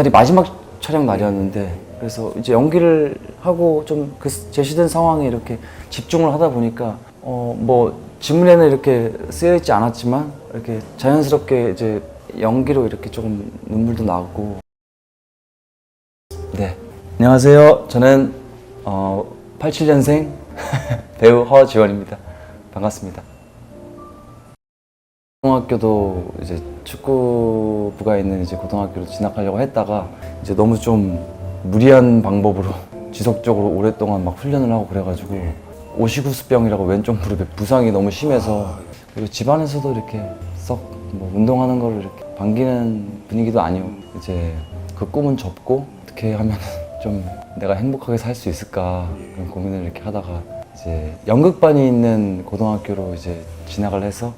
날이 마지막 촬영 날이었는데 그래서 이제 연기를 하고 좀 그 제시된 상황에 이렇게 집중을 하다 보니까 어 뭐 지문에는 이렇게 쓰여 있지 않았지만 이렇게 자연스럽게 이제 연기로 이렇게 조금 눈물도 나고. 네. 안녕하세요. 저는 어 87년생 배우 허지원입니다. 반갑습니다 고등학교도 이제 축구부가 있는 이제 고등학교로 진학하려고 했다가 이제 너무 좀 무리한 방법으로 지속적으로 오랫동안 막 훈련을 하고 그래가지고 오시구스병이라고 왼쪽 무릎에 부상이 너무 심해서 그리고 집안에서도 이렇게 썩 뭐 운동하는 거를 이렇게 반기는 분위기도 아니고 이제 그 꿈은 접고 어떻게 하면 좀 내가 행복하게 살 수 있을까 그런 고민을 이렇게 하다가 이제 연극반이 있는 고등학교로 이제 진학을 해서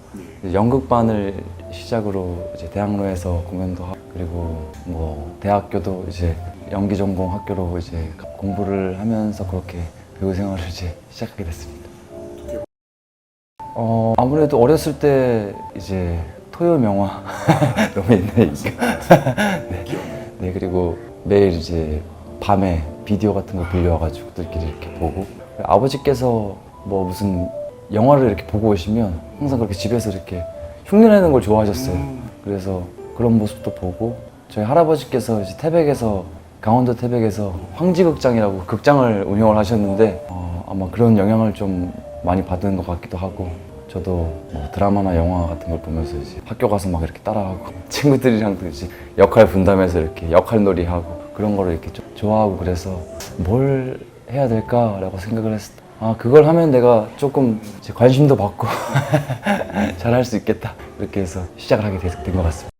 연극반을 시작으로 이제 대학로에서 공연도 하고 그리고 뭐 대학교도 이제 연기 전공 학교로 이제 공부를 하면서 그렇게 배우 생활을 이제 시작하게 됐습니다. 어 아무래도 어렸을 때 이제 토요 명화 너무 옛날이니까 네. 네 그리고 매일 이제 밤에 비디오 같은 거 빌려와가지고 들끼리 이렇게 보고 아버지께서 뭐 무슨 영화를 이렇게 보고 오시면 항상 그렇게 집에서 이렇게 흉내내는 걸 좋아하셨어요. 그래서 그런 모습도 보고 저희 할아버지께서 이제 태백에서 강원도 태백에서 황지극장이라고 극장을 운영을 하셨는데 어, 아마 그런 영향을 좀 많이 받은 것 같기도 하고 저도 뭐 드라마나 영화 같은 걸 보면서 이제 학교 가서 막 이렇게 따라하고 친구들이랑도 이제 역할 분담해서 이렇게 역할 놀이 하고 그런 거를 이렇게 좀 좋아하고 그래서 뭘 해야 될까라고 생각을 했을 때 아, 그걸 하면 내가 조금 이제 관심도 받고 잘 할 수 있겠다. 이렇게 해서 시작을 하게 된 것 같습니다.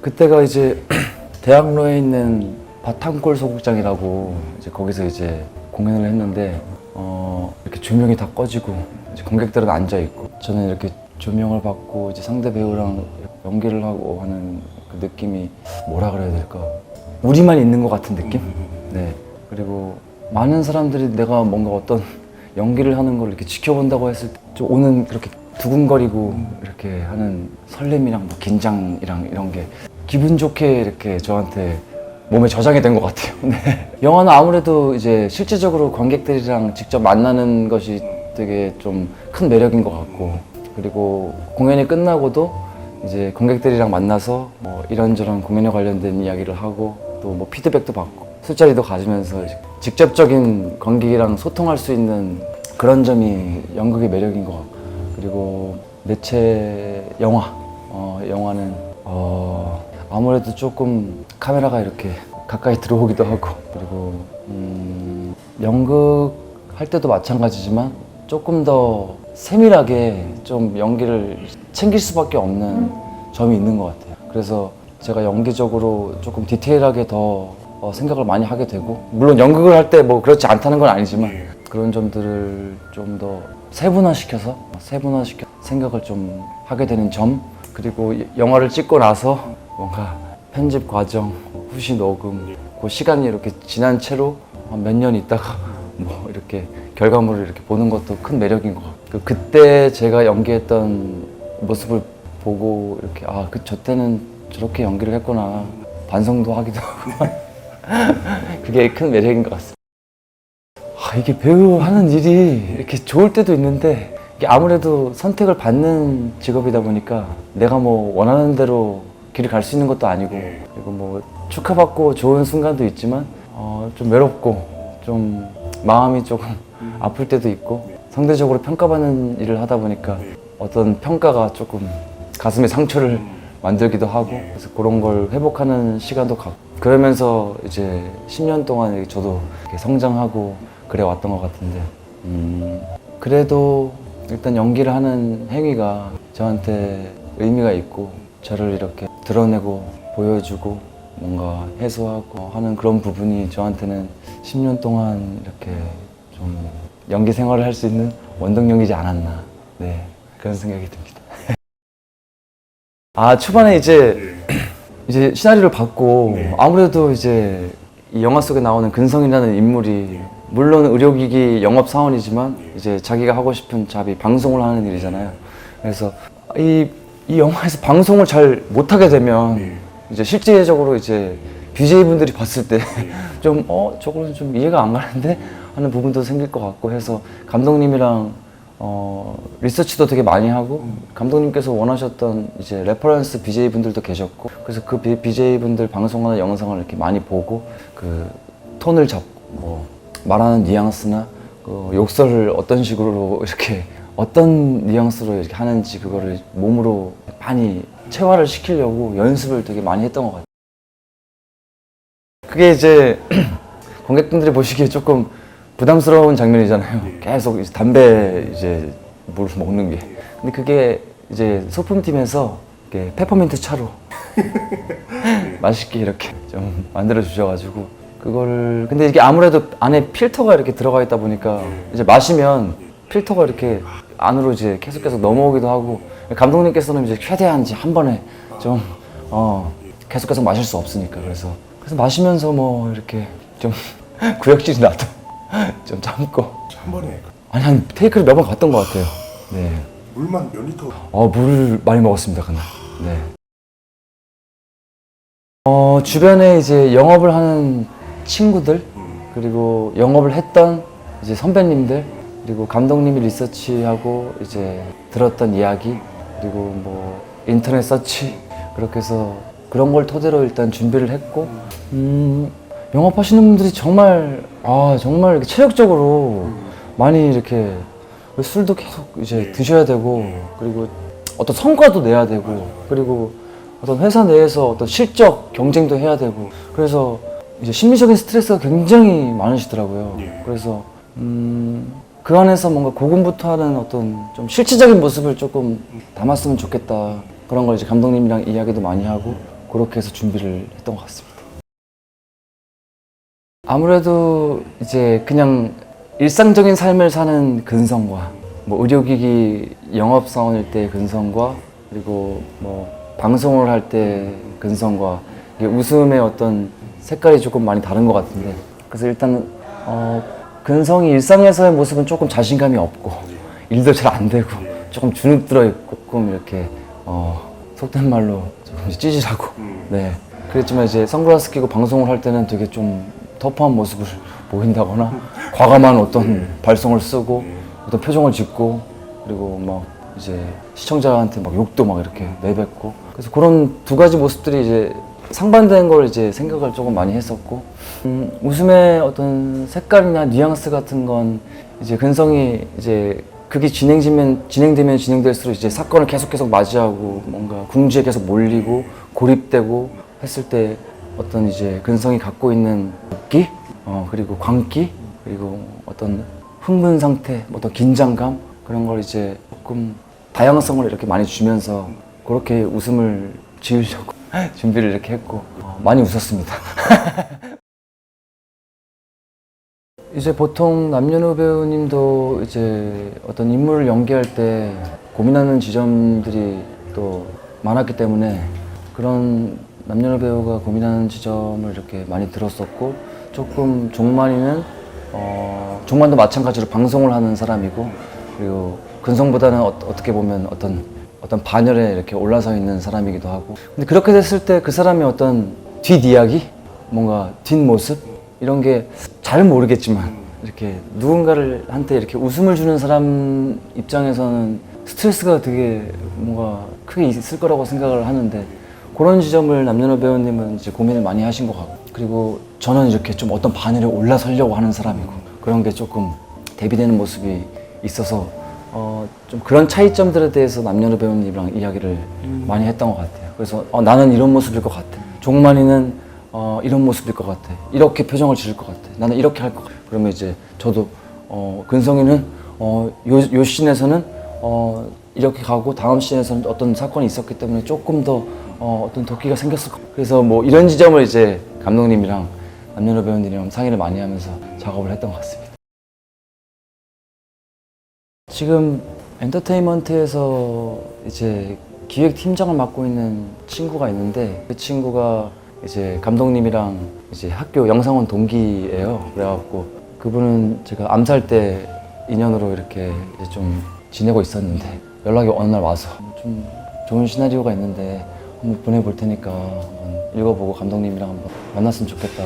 그때가 이제 대학로에 있는 바탕골 소극장이라고 이제 거기서 이제 공연을 했는데 어, 이렇게 조명이 다 꺼지고 이제 관객들은 앉아 있고 저는 이렇게 조명을 받고 이제 상대 배우랑 연기를 하고 하는 그 느낌이 뭐라 그래야 될까 우리만 있는 것 같은 느낌? 네 그리고 많은 사람들이 내가 뭔가 어떤 연기를 하는 걸 이렇게 지켜본다고 했을 때 좀 오는 그렇게 두근거리고 이렇게 하는 설렘이랑 뭐 긴장이랑 이런 게 기분 좋게 이렇게 저한테 몸에 저장이 된 것 같아요. 네. 영화는 아무래도 이제 실제적으로 관객들이랑 직접 만나는 것이 되게 좀 큰 매력인 것 같고 그리고 공연이 끝나고도 이제 관객들이랑 만나서 뭐 이런저런 공연에 관련된 이야기를 하고 또 뭐 피드백도 받고 술자리도 가지면서 직접적인 관객이랑 소통할 수 있는 그런 점이 연극의 매력인 것 같고 그리고 매체 영화 어, 영화는 어, 아무래도 조금 카메라가 이렇게 가까이 들어오기도 하고 그리고 음, 연극 할 때도 마찬가지지만 조금 더 세밀하게 좀 연기를 챙길 수밖에 없는 점이 있는 것 같아요. 그래서 제가 연기적으로 조금 디테일하게 더 어, 생각을 많이 하게 되고 물론 연극을 할 때 뭐 그렇지 않다는 건 아니지만 그런 점들을 좀 더 세분화시켜서 세분화시켜 생각을 좀 하게 되는 점 그리고 이- 영화를 찍고 나서 뭔가 편집 과정 후시 녹음 그 시간이 이렇게 지난 채로 한몇년 있다가 뭐 이렇게 결과물을 이렇게 보는 것도 큰 매력인 것 같아요. 그 그때 제가 연기했던 모습을 보고 이렇게 아그 저 때는 저렇게 연기를 했구나. 반성도 하기도 하고 그게 큰 매력인 것 같습니다. 아, 이게 배우 하는 일이 이렇게 좋을 때도 있는데 이게 아무래도 선택을 받는 직업이다 보니까 내가 뭐 원하는 대로 길을 갈 수 있는 것도 아니고 그리고 뭐 축하받고 좋은 순간도 있지만 어, 좀 외롭고 좀 마음이 조금 아플 때도 있고 상대적으로 평가받는 일을 하다 보니까 어떤 평가가 조금 가슴에 상처를 만들기도 하고 그래서 그런 걸 회복하는 시간도 갖고 그러면서 이제 10년 동안 저도 성장하고 그래 왔던 것 같은데 음, 그래도 일단 연기를 하는 행위가 저한테 의미가 있고 저를 이렇게 드러내고 보여주고 뭔가 해소하고 하는 그런 부분이 저한테는 10년 동안 이렇게 좀 연기 생활을 할 수 있는 원동력이지 않았나 네 그런 생각이 듭니다. 아 초반에 이제 이제 시나리오를 받고 아무래도 이제 이 영화 속에 나오는 근성이라는 인물이 물론 의료기기 영업 사원이지만 이제 자기가 하고 싶은 잡이 방송을 하는 일이잖아요. 그래서 이, 이 영화에서 방송을 잘 못하게 되면 이제 실제적으로 이제 BJ 분들이 봤을 때 좀 어 저거는 좀 이해가 안 가는데? 하는 부분도 생길 것 같고 해서 감독님이랑 어 리서치도 되게 많이 하고 감독님께서 원하셨던 이제 레퍼런스 BJ 분들도 계셨고 그래서 그 BJ 분들 방송하는 영상을 이렇게 많이 보고 그 톤을 잡고 뭐 말하는 뉘앙스나 그 욕설을 어떤 식으로 이렇게 어떤 뉘앙스로 이렇게 하는지 그거를 몸으로 많이 체화를 시키려고 연습을 되게 많이 했던 것 같아요. 그게 이제 관객분들이 보시기에 조금 부담스러운 장면이잖아요. 계속 이제 담배 이제 물 먹는 게. 근데 그게 이제 소품팀에서 이렇게 페퍼민트 차로 맛있게 이렇게 좀 만들어 주셔가지고 그거를 근데 이게 아무래도 안에 필터가 이렇게 들어가 있다 보니까 이제 마시면 필터가 이렇게 안으로 이제 계속 계속 넘어오기도 하고 감독님께서는 이제 최대한 이제 한 번에 좀 어, 계속 계속 마실 수 없으니까 그래서 그래서 마시면서 뭐 이렇게 좀 구역질이 나도 좀 참고 한 번에 아니 한 테이크를 몇 번 갔던 것 같아요. 네. 물만 몇 리터 어, 물을 많이 먹었습니다, 그날. 네. 어, 주변에 이제 영업을 하는 친구들, 그리고 영업을 했던 이제 선배님들, 그리고 감독님이 리서치하고 이제 들었던 이야기, 그리고 뭐 인터넷 서치, 그렇게 해서 그런 걸 토대로 일단 준비를 했고, 음, 영업하시는 분들이 정말, 아, 정말 이렇게 체력적으로 많이 이렇게 술도 계속 이제 드셔야 되고 그리고 어떤 성과도 내야 되고 그리고 어떤 회사 내에서 어떤 실적 경쟁도 해야 되고 그래서 이제 심리적인 스트레스가 굉장히 많으시더라고요. 예. 그래서 음, 그 안에서 뭔가 고군부투하는 어떤 좀 실질적인 모습을 조금 담았으면 좋겠다 그런 걸 이제 감독님이랑 이야기도 많이 하고 그렇게 해서 준비를 했던 것 같습니다. 아무래도 이제 그냥 일상적인 삶을 사는 근성과 뭐 의료기기 영업사원일 때 근성과 그리고 뭐 방송을 할 때 근성과 웃음의 어떤 색깔이 조금 많이 다른 것 같은데 그래서 일단 어 근성이 일상에서의 모습은 조금 자신감이 없고 일도 잘 안 되고 조금 주눅 들어 있고 조금 이렇게 어 속된 말로 조금 찌질하고. 네. 그랬지만 이제 선글라스 끼고 방송을 할 때는 되게 좀 터프한 모습을 보인다거나 과감한 어떤 발성을 쓰고 어떤 표정을 짓고 그리고 막 이제 시청자한테 막 욕도 막 이렇게 내뱉고 그래서 그런 두 가지 모습들이 이제 상반된 걸 이제 생각을 조금 많이 했었고 음, 웃음의 어떤 색깔이나 뉘앙스 같은 건 이제 근성이 이제 그게 진행되면 진행되면 진행될수록 이제 사건을 계속 계속 맞이하고 뭔가 궁지에 계속 몰리고 고립되고 했을 때 어떤 이제 근성이 갖고 있는 웃기? 어, 그리고 광기? 그리고 어떤 흥분 상태 뭐 어떤 긴장감? 그런 걸 이제 조금 다양성을 이렇게 많이 주면서 그렇게 웃음을 지으려고 준비를 이렇게 했고 어, 많이 웃었습니다. 이제 보통 남녀노 배우님도 이제 어떤 인물을 연기할 때 고민하는 지점들이 또 많았기 때문에 그런 남녀노 배우가 고민하는 지점을 이렇게 많이 들었었고 조금 종만이는 어, 종만도 마찬가지로 방송을 하는 사람이고 그리고 근성보다는 어, 어떻게 보면 어떤 어떤 반열에 이렇게 올라서 있는 사람이기도 하고. 근데 그렇게 됐을 때 그 사람의 어떤 뒷 이야기 뭔가 뒷모습 이런 게 잘 모르겠지만 이렇게 누군가를 한테 이렇게 웃음을 주는 사람 입장에서는 스트레스가 되게 뭔가 크게 있을 거라고 생각을 하는데 그런 지점을 남녀노 배우님은 이제 고민을 많이 하신 것 같고 그리고 저는 이렇게 좀 어떤 바늘에 올라서려고 하는 사람이고 그런 게 조금 대비되는 모습이 있어서 어, 좀 그런 차이점들에 대해서 남녀노 배우님이랑 이야기를 많이 했던 것 같아요. 그래서 어, 나는 이런 모습일 것 같아. 종만이는 어, 이런 모습일 것 같아. 이렇게 표정을 지을 것 같아. 나는 이렇게 할 것 같아. 그러면 이제 저도 어, 근성이는 어, 요, 요 씬에서는 어, 이렇게 가고 다음 씬에서는 어떤 사건이 있었기 때문에 조금 더 어, 어떤 덕기가 생겼을 것 같아. 그래서 뭐 이런 지점을 이제 감독님이랑 남녀노 배우님이랑 상의를 많이 하면서 작업을 했던 것 같습니다. 지금 엔터테인먼트에서 이제 기획 팀장을 맡고 있는 친구가 있는데 그 친구가 이제 감독님이랑 이제 학교 영상원 동기예요. 그래갖고 그분은 제가 암살 때 인연으로 이렇게 좀 지내고 있었는데 연락이 어느 날 와서 좀 좋은 시나리오가 있는데 한번 보내볼 테니까 한번 읽어보고 감독님이랑 한번 만났으면 좋겠다.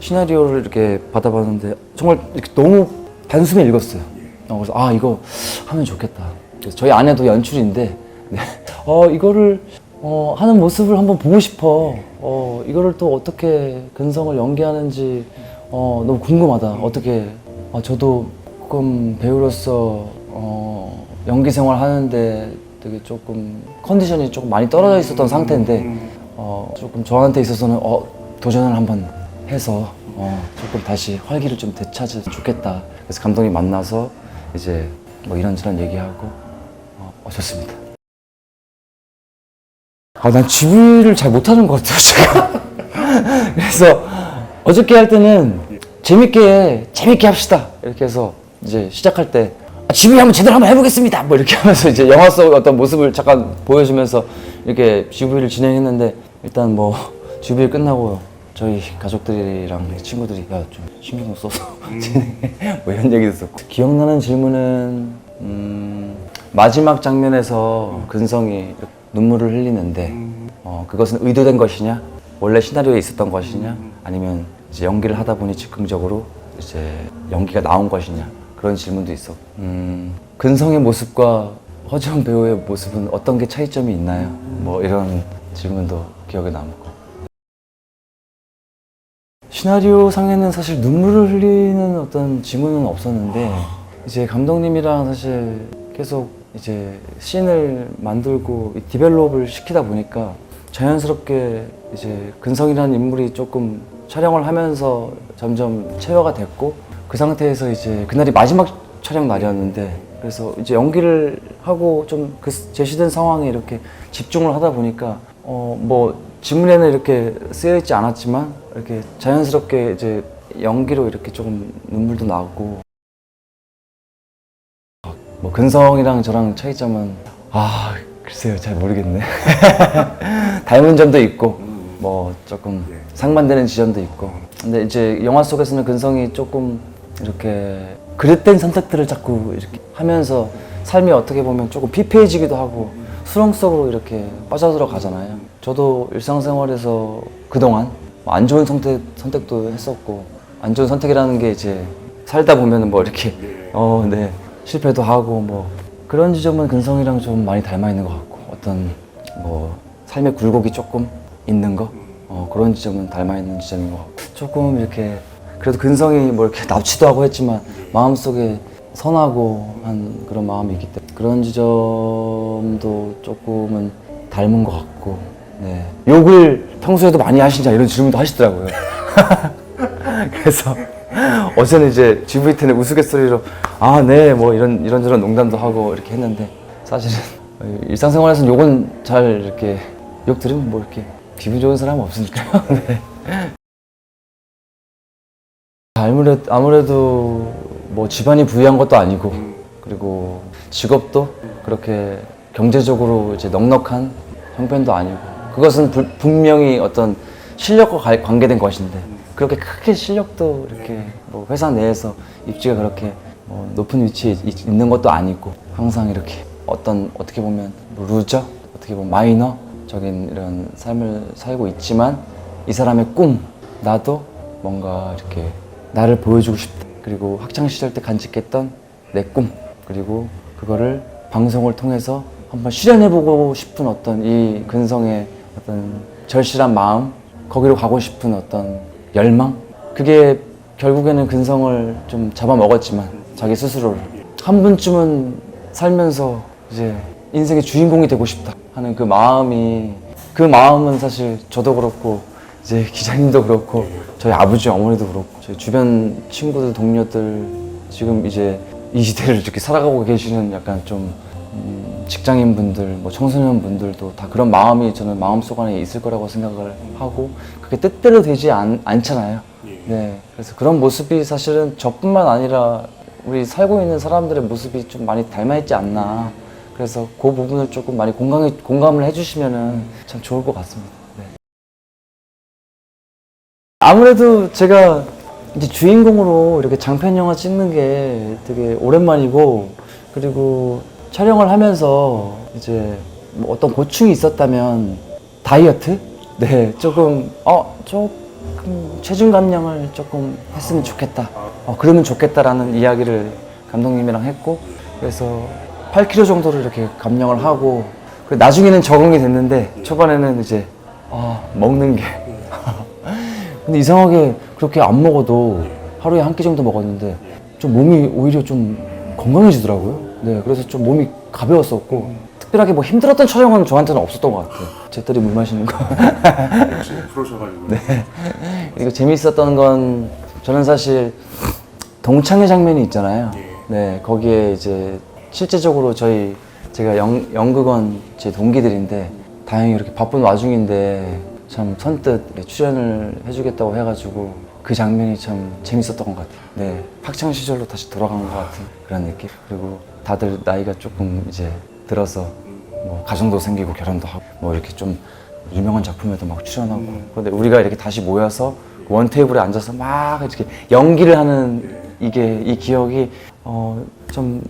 시나리오를 이렇게 받아봤는데 정말 이렇게 너무 단숨에 읽었어요. 어, 그래서 아 이거 하면 좋겠다. 그래서 저희 아내도 연출인데 네. 어 이거를 어, 하는 모습을 한번 보고 싶어. 어 이거를 또 어떻게 근성을 연기하는지 어, 너무 궁금하다. 어떻게 아, 저도 조금 배우로서 어, 연기 생활 하는데 되게 조금 컨디션이 조금 많이 떨어져 있었던 상태인데 어, 조금 저한테 있어서는 어, 도전을 한번 해서 어, 조금 다시 활기를 좀 되찾으면 좋겠다. 그래서 감독님 만나서 이제 뭐 이런저런 얘기하고 어, 어, 좋습니다. 아, 난 GV를 잘 못하는 것 같아요, 제가. 그래서 어저께 할 때는 재밌게, 재밌게 합시다. 이렇게 해서 이제 시작할 때 아, GV 한번 제대로 한번 해보겠습니다. 뭐 이렇게 하면서 이제 영화 속 어떤 모습을 잠깐 보여주면서 이렇게 GV를 진행했는데 일단 뭐 GV 끝나고 저희 가족들이랑 친구들이 야 좀 신경 써서 진행해. 뭐 이런 얘기도 있었고. 기억나는 질문은 음, 마지막 장면에서 근성이 눈물을 흘리는데 어, 그것은 의도된 것이냐? 원래 시나리오에 있었던 것이냐? 아니면 이제 연기를 하다 보니 즉흥적으로 이제 연기가 나온 것이냐 그런 질문도 있었고 음, 근성의 모습과 허지원 배우의 모습은 어떤 게 차이점이 있나요? 뭐 이런 질문도 기억에 남고 시나리오 상에는 사실 눈물을 흘리는 어떤 지문은 없었는데 이제 감독님이랑 사실 계속 이제 씬을 만들고 이 디벨롭을 시키다 보니까 자연스럽게 이제 근성이라는 인물이 조금 촬영을 하면서 점점 체화가 됐고 그 상태에서 이제 그날이 마지막 촬영 날이었는데 그래서 이제 연기를 하고 좀 그 제시된 상황에 이렇게 집중을 하다 보니까 어 뭐 지문에는 이렇게 쓰여 있지 않았지만 이렇게 자연스럽게 이제 연기로 이렇게 조금 눈물도 나고. 뭐 근성이랑 저랑 차이점은 아 글쎄요 잘 모르겠네. 닮은 점도 있고 뭐 조금 상반되는 지점도 있고. 근데 이제 영화 속에서는 근성이 조금 이렇게 그릇된 선택들을 자꾸 이렇게 하면서 삶이 어떻게 보면 조금 피폐해지기도 하고 수렁 속으로 이렇게 빠져들어 가잖아요. 저도 일상생활에서 그동안 뭐안 좋은 선택, 선택도 했었고 안 좋은 선택이라는 게 이제 살다 보면은 뭐 이렇게 어, 네. 실패도 하고 뭐. 그런 지점은 근성이랑 좀 많이 닮아 있는 것 같고 어떤 뭐 삶의 굴곡이 조금 있는 거? 어, 그런 지점은 닮아 있는 지점인 것 같고. 조금 이렇게 그래도 근성이 뭐 이렇게 납치도 하고 했지만 마음속에 선하고 한 그런 마음이 있기 때문에 그런 지점도 조금은 닮은 것 같고 네 욕을 평소에도 많이 하시냐 이런 질문도 하시더라고요. 그래서 어제는 이제 GV10의 우스갯소리로 아 네 뭐 이런 이런저런 농담도 하고 이렇게 했는데 사실은 일상생활에서는 욕은 잘 이렇게 욕 들으면 뭐 이렇게 기분 좋은 사람은 없으니까요. 네. 아무래도 아무래도 뭐 집안이 부유한 것도 아니고 그리고 직업도 그렇게 경제적으로 이제 넉넉한 형편도 아니고 그것은 불- 분명히 어떤 실력과 가- 관계된 것인데 그렇게 크게 실력도 이렇게 뭐 회사 내에서 입지가 그렇게 뭐 높은 위치에 있- 있는 것도 아니고 항상 이렇게 어떤 어떻게 보면 뭐 루저 어떻게 보면 마이너적인 이런 삶을 살고 있지만 이 사람의 꿈 나도 뭔가 이렇게 나를 보여주고 싶다 그리고 학창 시절 때 간직했던 내 꿈 그리고 그거를 방송을 통해서 한번 실현해보고 싶은 어떤 이 근성의 어떤 절실한 마음 거기로 가고 싶은 어떤 열망? 그게 결국에는 근성을 좀 잡아먹었지만 자기 스스로를. 한 번쯤은 살면서 이제 인생의 주인공이 되고 싶다 하는 그 마음이 그 마음은 사실 저도 그렇고 이제 기자님도 그렇고 저희 아버지 어머니도 그렇고 저희 주변 친구들 동료들 지금 이제 이 시대를 이렇게 살아가고 계시는 약간 좀 음, 직장인 분들, 뭐 청소년 분들도 다 그런 마음이 저는 마음속 안에 있을 거라고 생각을 하고 그게 뜻대로 되지 않, 않잖아요. 네, 그래서 그런 모습이 사실은 저뿐만 아니라 우리 살고 있는 사람들의 모습이 좀 많이 닮아 있지 않나. 그래서 그 부분을 조금 많이 공감해, 공감을 해주시면은 참 좋을 것 같습니다. 네. 아무래도 제가 이제 주인공으로 이렇게 장편 영화 찍는 게 되게 오랜만이고 그리고 촬영을 하면서 이제 뭐 어떤 고충이 있었다면 다 다이어트? 네, 조금 어 조금 체중 감량을 조금 했으면 좋겠다. 어 그러면 좋겠다라는 이야기를 감독님이랑 했고 그래서 8kg 정도를 이렇게 감량을 하고 그리고 나중에는 적응이 됐는데 초반에는 이제 아 먹는 게 근데 이상하게 그렇게 안 먹어도 하루에 한 끼 정도 먹었는데 좀 몸이 오히려 좀 건강해지더라고요. 네, 그래서 좀 몸이 가벼웠었고 특별하게 뭐 힘들었던 촬영은 저한테는 없었던 것 같아요. 제 딸이 물 마시는 거. 역시 프로셔가지고. 네. 그리고 재밌었던 건 저는 사실 동창회 장면이 있잖아요. 네, 거기에 이제 실제적으로 저희 제가 영, 연극원 제 동기들인데 다행히 이렇게 바쁜 와중인데 참 선뜻 출연을 해주겠다고 해가지고 그 장면이 참 재밌었던 것 같아요. 네, 학창 시절로 다시 돌아간 것 같은 그런 느낌. 그리고 다들 나이가 조금 이제 들어서 뭐 가정도 생기고 결혼도 하고 뭐 이렇게 좀 유명한 작품에도 막 출연하고 그런데 우리가 이렇게 다시 모여서 원 테이블에 앉아서 막 이렇게 연기를 하는 이게 이 기억이 어 좀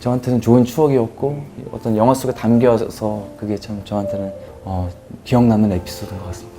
저한테는 좋은 추억이었고 어떤 영화 속에 담겨서 그게 참 저한테는 어 기억 남는 에피소드인 것 같습니다.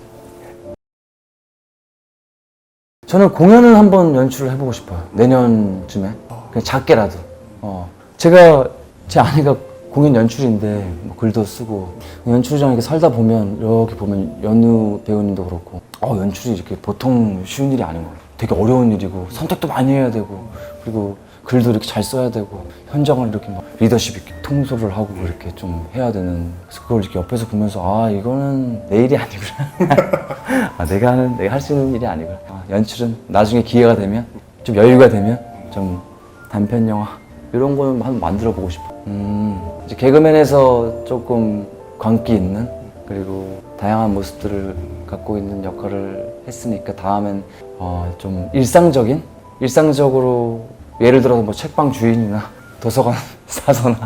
저는 공연을 한번 연출을 해보고 싶어요. 내년쯤에 그냥 작게라도. 어 제가 제 아내가 공연 연출인데 뭐 글도 쓰고 연출장 이렇게 살다 보면 이렇게 보면 연우 배우님도 그렇고 어 연출이 이렇게 보통 쉬운 일이 아닌 거예요. 되게 어려운 일이고 선택도 많이 해야 되고 그리고 글도 이렇게 잘 써야 되고 현장을 이렇게 막 리더십 있게 통솔을 하고 이렇게 좀 해야 되는 그걸 이렇게 옆에서 보면서 아 이거는 내 일이 아니구나 아 내가 하는 내가 할 수 있는 일이 아니구나 아, 연출은 나중에 기회가 되면 좀 여유가 되면 좀 단편 영화 이런 거는 한번 만들어 보고 싶어. 음, 이제 개그맨에서 조금 광기 있는 그리고 다양한 모습들을 갖고 있는 역할을 했으니까 다음엔 어, 좀 일상적인 일상적으로 예를 들어서 뭐 책방 주인이나 도서관 사서나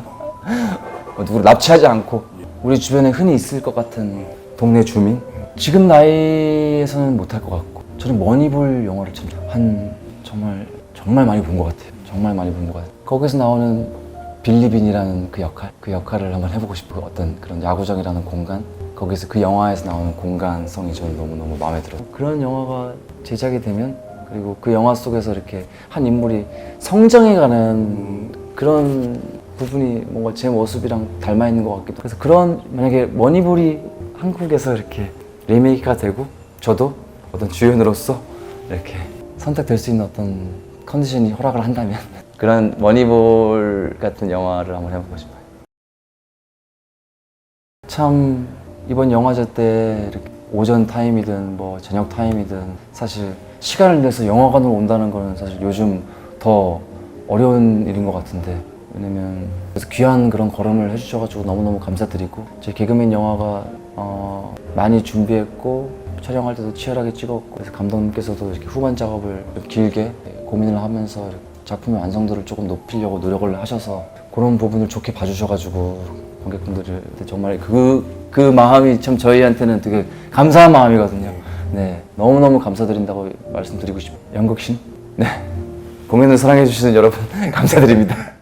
뭐 누구를 납치하지 않고 우리 주변에 흔히 있을 것 같은 동네 주민 지금 나이에서는 못할 것 같고 저는 머니볼 영화를 참 한 정말 정말 많이 본 것 같아요. 정말 많이 본 것 같아요. 거기서 나오는 빌리빈이라는 그 역할 그 역할을 한번 해보고 싶고 어떤 그런 야구장이라는 공간 거기서 그 영화에서 나오는 공간성이 저는 너무너무 마음에 들어요. 그런 영화가 제작이 되면 그리고 그 영화 속에서 이렇게 한 인물이 성장해가는 그런 부분이 뭔가 제 모습이랑 닮아 있는 것 같기도 그래서 그런 만약에 머니볼이 한국에서 이렇게 리메이크가 되고 저도 어떤 주연으로서 이렇게 선택될 수 있는 어떤 컨디션이 허락을 한다면 그런 머니볼 같은 영화를 한번 해보고 싶어요. 참 이번 영화제 때 이렇게 오전 타임이든 뭐 저녁 타임이든 사실 시간을 내서 영화관으로 온다는 거는 사실 요즘 더 어려운 일인 것 같은데 왜냐면 그래서 귀한 그런 걸음을 해주셔가지고 너무너무 감사드리고 제 개그맨 영화가 어, 많이 준비했고 촬영할 때도 치열하게 찍었고 그래서 감독님께서도 이렇게 후반 작업을 좀 길게 고민을 하면서 작품의 완성도를 조금 높이려고 노력을 하셔서 그런 부분을 좋게 봐주셔가지고 관객분들이 정말 그, 그 마음이 참 저희한테는 되게 감사한 마음이거든요. 네. 너무너무 감사드린다고 말씀드리고 싶어요. 연극신? 네. 공연을 사랑해주시는 여러분, 감사드립니다.